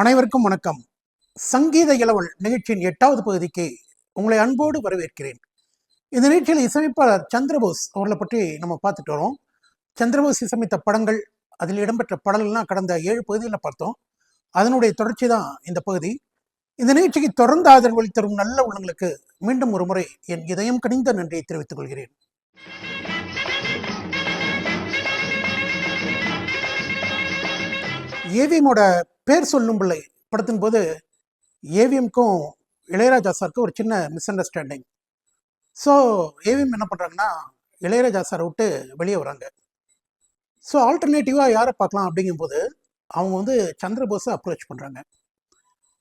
அனைவருக்கும் வணக்கம். சங்கீத இளவல் நிகழ்ச்சியின் எட்டாவது பகுதிக்கு உங்களை அன்போடு வரவேற்கிறேன். இந்த நிகழ்ச்சியில் இசையமைப்பாளர் சந்திரபோஸ் அவர்களை பற்றி நம்ம பார்த்துட்டு வரோம். சந்திரபோஸ் இசையமைத்த படங்கள் அதில் இடம்பெற்ற பாடல்கள்லாம் கடந்த ஏழு பகுதியில் பார்த்தோம். அதனுடைய தொடர்ச்சி தான் இந்த பகுதி. இந்த நிகழ்ச்சிக்கு தொடர்ந்து ஆதரவு தரும் நல்ல உள்ளங்களுக்கு மீண்டும் ஒரு முறை என் இதயம் கனிந்த நன்றியை தெரிவித்துக் கொள்கிறேன். ஏவிஎம்மோட பேர் சொல்லும் பிள்ளை படத்தின் போது ஏவிஎம்க்கும் இளையராஜா சாருக்கும் ஒரு சின்ன மிஸ் அண்டர்ஸ்டாண்டிங் ஸோ ஏவிஎம் என்ன பண்ணுறாங்கன்னா இளையராஜா சாரை விட்டு வெளியே வராங்க. ஸோ ஆல்டர்னேட்டிவாக யாரை பார்க்கலாம் அப்படிங்கும்போது அவங்க வந்து சந்திரபோஸை அப்ரோச் பண்ணுறாங்க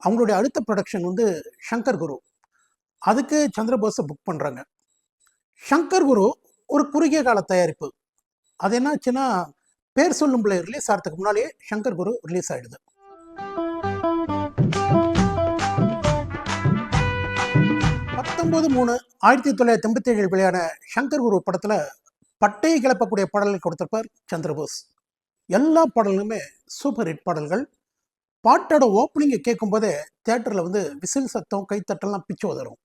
அவங்களுடைய அடுத்த ப்ரொடக்ஷன் வந்து சங்கர் குரு. அதுக்கு சந்திரபோஸை புக் பண்ணுறாங்க சங்கர் குரு ஒரு குறுகிய கால தயாரிப்பு. அது என்னாச்சுன்னா பேர் சொல்லும் பிள்ளை ரிலீஸ் ஆகிறதுக்கு முன்னாலேயே சங்கர் குரு ரிலீஸ் ஆயிடுது. பத்தொன்பது மூணு ஆயிரத்தி தொள்ளாயிரத்தி எண்பத்தி ஏழில் வெளியான சங்கர் குரு படத்தில் பட்டையை கிளப்பக்கூடிய பாடல்கள் கொடுத்திருப்பார் சந்திரபோஸ். எல்லா பாடல்களுமே சூப்பர் ஹிட் பாடல்கள். பாட்டோட ஓப்பனிங்கை கேட்கும் போதே தேட்டரில் வந்து விசில் சத்தம் கைத்தட்டெல்லாம் பிச்சு உதறும்.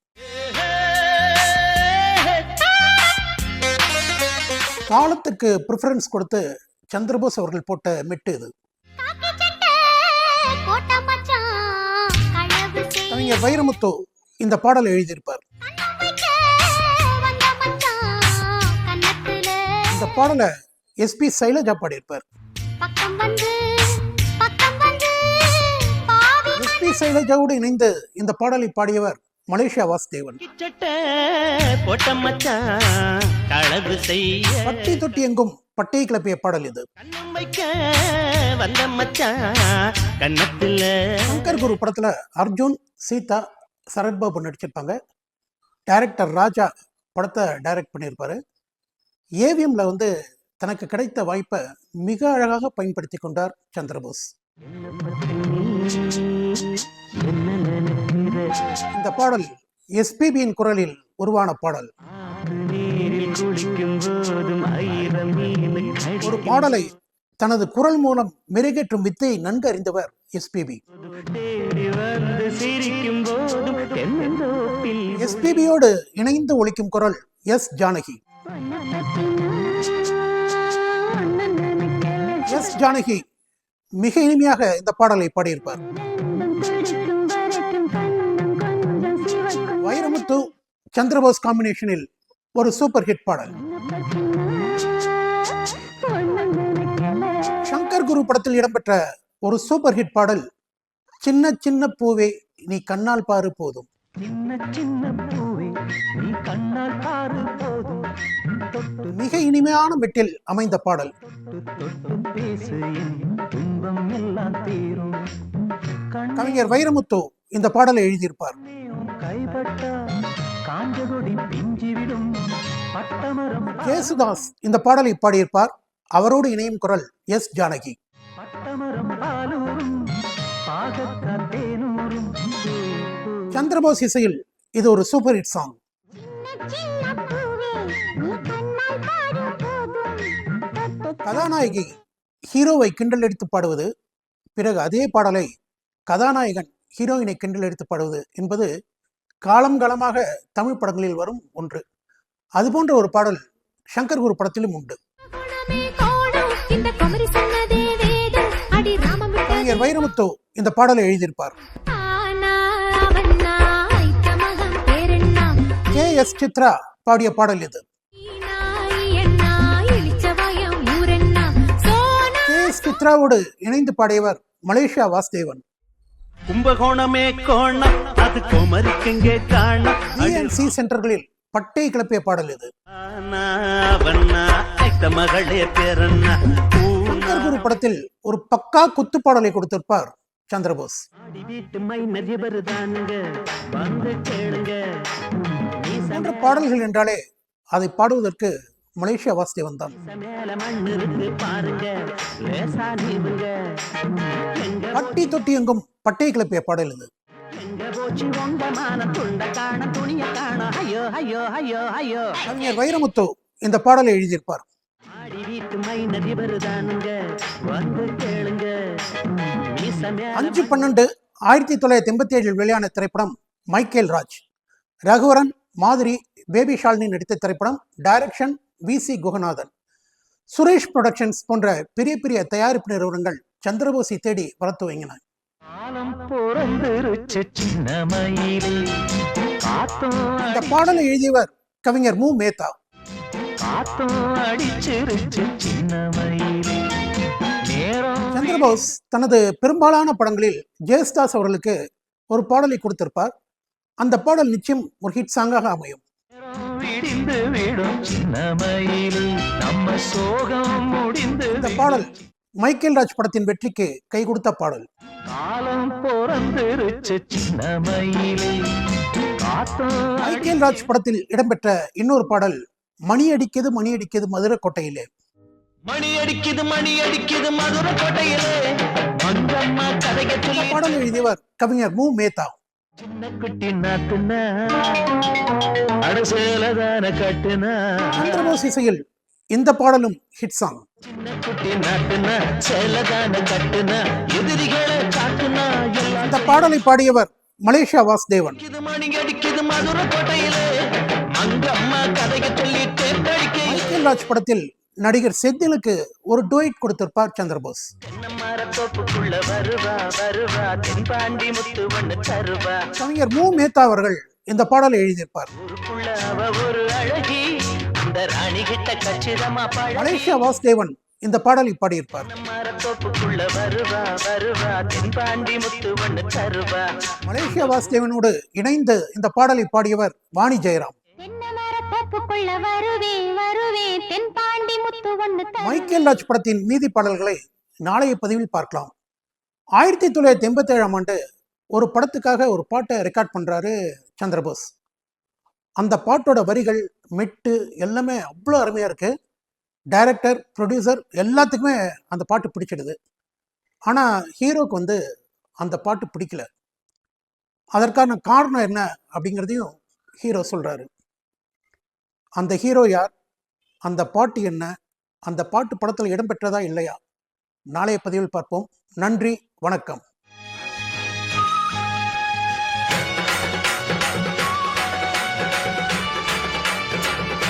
காலத்துக்கு ப்ரிஃபரன்ஸ் கொடுத்து சந்திரபோஸ் அவர்கள் போட்ட மெட்டு இது. கவிஞர் வைரமுத்து இந்த பாடலை எழுதியிருப்பார். இந்த பாடலை எஸ்பி சைலஜா பாடியிருப்பார். பக்கம் எஸ்பி சைலஜாவோடு இணைந்து இந்த பாடலை பாடியவர் மலேசியா வாசுதேவன். போட்ட பட்டி தொட்டி எங்கும் பட்டையை கிளப்பிய பாடல் இது. சங்கர் குரு படத்துல அர்ஜுன் சீதா சரத்பாபு நடிச்சிருப்பாங்க. டைரக்டர் ராஜா படத்தை டைரக்ட் பண்ணியிருப்பாரு ஏவிஎம்ல வந்து தனக்கு கிடைத்த வாய்ப்பை மிக அழகாக பயன்படுத்தி கொண்டார் சந்திரபோஸ். இந்த பாடல் எஸ்பிபியின் குரலில் உருவான பாடல். ஒரு பாடலை தனது குரல் மூலம் மெருகேற்றும் வித்தையை நன்கு அறிந்தவர் எஸ்பிபி எஸ்பிபியோடு இணைந்து ஒழிக்கும் குரல் எஸ் ஜானகி எஸ் ஜானகி மிக இனிமையாக இந்த பாடலை பாடியிருப்பார். சந்திரபோஸ் காம்பினேஷனில் ஒரு சூப்பர் ஹிட் பாடல். சங்கர் குரு படத்தில் இடம்பெற்ற ஒரு சூப்பர் ஹிட் பாடல் சின்ன சின்ன பூவே நீ கண்ணால் பாரு போதும். மிக இனிமையான மெட்டில் அமைந்த பாடல். கவிஞர் வைரமுத்து இந்த பாடலை எழுதியிருப்பார். கேசுதாஸ் இந்த பாடலை பாடியிருப்பார். அவரோடு இணையும் குரல் எஸ். ஜானகி. சந்திரபோஸ் இசையில் இது ஒரு சூப்பர் ஹிட் சாங். கதாநாயகி ஹீரோவை கிண்டல் எடுத்து பாடுவது பிறகு அதே பாடலை கதாநாயகன் ஹீரோயினை கிண்டல் எடுத்து பாடுவது என்பது காலம் காலமாக தமிழ் படங்களில் வரும் ஒன்று. அதுபோன்ற ஒரு பாடல் சங்கர் குரு படத்திலும் உண்டு. கவிஞர் வைரமுத்து இந்த பாடலை எழுதியிருப்பார். கே எஸ் சித்ரா பாடிய பாடல் இது. கே எஸ் சித்ராவோடு இணைந்து பாடியவர் மலேசியா வாசுதேவன். கும்பகோணமே கோணம். டிஎன்சி சென்டர்களில் பட்டை கிளப்பிய பாடல் இது. குரு படத்தில் ஒரு பக்கா குத்து பாடலை கொடுத்திருப்பார் சந்திரபோஸ். போன்ற பாடல்கள் என்றாலே அதை பாடுவதற்கு மலேசியா வாசுதேவன் தான் பட்டி தொட்டி எங்கும் பட்டை கிளப்பிய பாடல் இது. போச்சு உங்க மான துண்ட காண துணிய காண. ஐயோ ஐயோ ஐயோ ஐயோ. கவிஞர் வைரமுத்து இந்த பாடலை எழுதியிருப்பார். அஞ்சு பன்னெண்டு ஆயிரத்தி தொள்ளாயிரத்தி எண்பத்தி ஏழில் வெளியான திரைப்படம் மைக்கேல் ராஜ். ரகுவரன் மாதிரி பேபி ஷாலினி நடித்த திரைப்படம் direction V C Guganathan. Suresh productions போன்ற பெரிய பெரிய தயாரிப்பு நிறுவனங்கள் சந்திரபோஸை தேடி வர துவங்கின. காலம் பிறந்திருச்சு சின்ன மயிலே காத்தும் இந்த பாடலை எழுதியவர் கவிஞர் மு. மேத்தா. காத்தும் அடிச்சிருச்சு சின்ன மயிலே நேரம் சந்திரபோஸ் தனது பெரும்பாலான படங்களில் ஜெயஸ்தாஸ் அவர்களுக்கு ஒரு பாடலை கொடுத்திருப்பார். அந்த பாடல் நிச்சயம் ஒரு ஹிட் சாங்காக அமையும். இந்த பாடல் மைக்கேல் ராஜ் படத்தின் வெற்றிக்கு கை கொடுத்த பாடல். மைக்கேல் ராஜ் படத்தில் இடம்பெற்ற இன்னொரு பாடல் மணி அடிக்குது மணி அடிக்குது மதுரை கோட்டையிலே மணி அடிக்குது மணி அடிக்குது மதுரை கோட்டையிலே. பாடல் எழுதியவர் கவிஞர் மு. மேத்தா. சந்திரபோஸ் இசையில் இந்த பாடலும் ஹிட் சாங் இந்த பாடலை பாடியவர் மலேசியா வாசுதேவன். ராஜ் படத்தில் நடிகர் செந்திலுக்கு ஒரு டூயிட் கொடுத்திருப்பார் சந்திரபோஸ். முத்து கவிஞர் மு. மேத்தா அவர்கள் இந்த பாடலை எழுதியிருப்பார். அந்த ராணி கிட்ட கச்சிதமா மலேசியா வாசுதேவன் இந்த பாடலை பாடியிருப்பார். மரத்தோப்புக்குள்ள வருவா வருவா தென்பாண்டி முத்து ஒண்ணு தருவா. மலேசியா வாசுதேவனோடு இணைந்து இந்த பாடலை பாடியவர் வாணி ஜெயராம். மைக்கேல் ராஜ் படத்தின் மீதி பாடல்களை நாளைய பதிவில் பார்க்கலாம். ஆயிரத்தி தொள்ளாயிரத்தி எண்பத்தி ஏழாம் ஆண்டு ஒரு படத்துக்காக ஒரு பாட்டை ரெக்கார்ட் பண்றாரு சந்திரபோஸ். அந்த பாட்டோட வரிகள் மெட்டு எல்லாமே அவ்வளோ அருமையாக இருக்குது டைரக்டர் ப்ரொடியூசர் எல்லாத்துக்குமே அந்த பாட்டு பிடிச்சிடுது. ஆனால் ஹீரோக்கு வந்து அந்த பாட்டு பிடிக்கல. அதற்கான காரணம் என்ன அப்படிங்கிறதையும் ஹீரோ சொல்கிறாரு அந்த ஹீரோ யார்? அந்த பாட்டு என்ன? அந்த பாட்டு படத்தில் இடம்பெற்றதா இல்லையா? நாளைய பதிவில் பார்ப்போம். நன்றி வணக்கம்.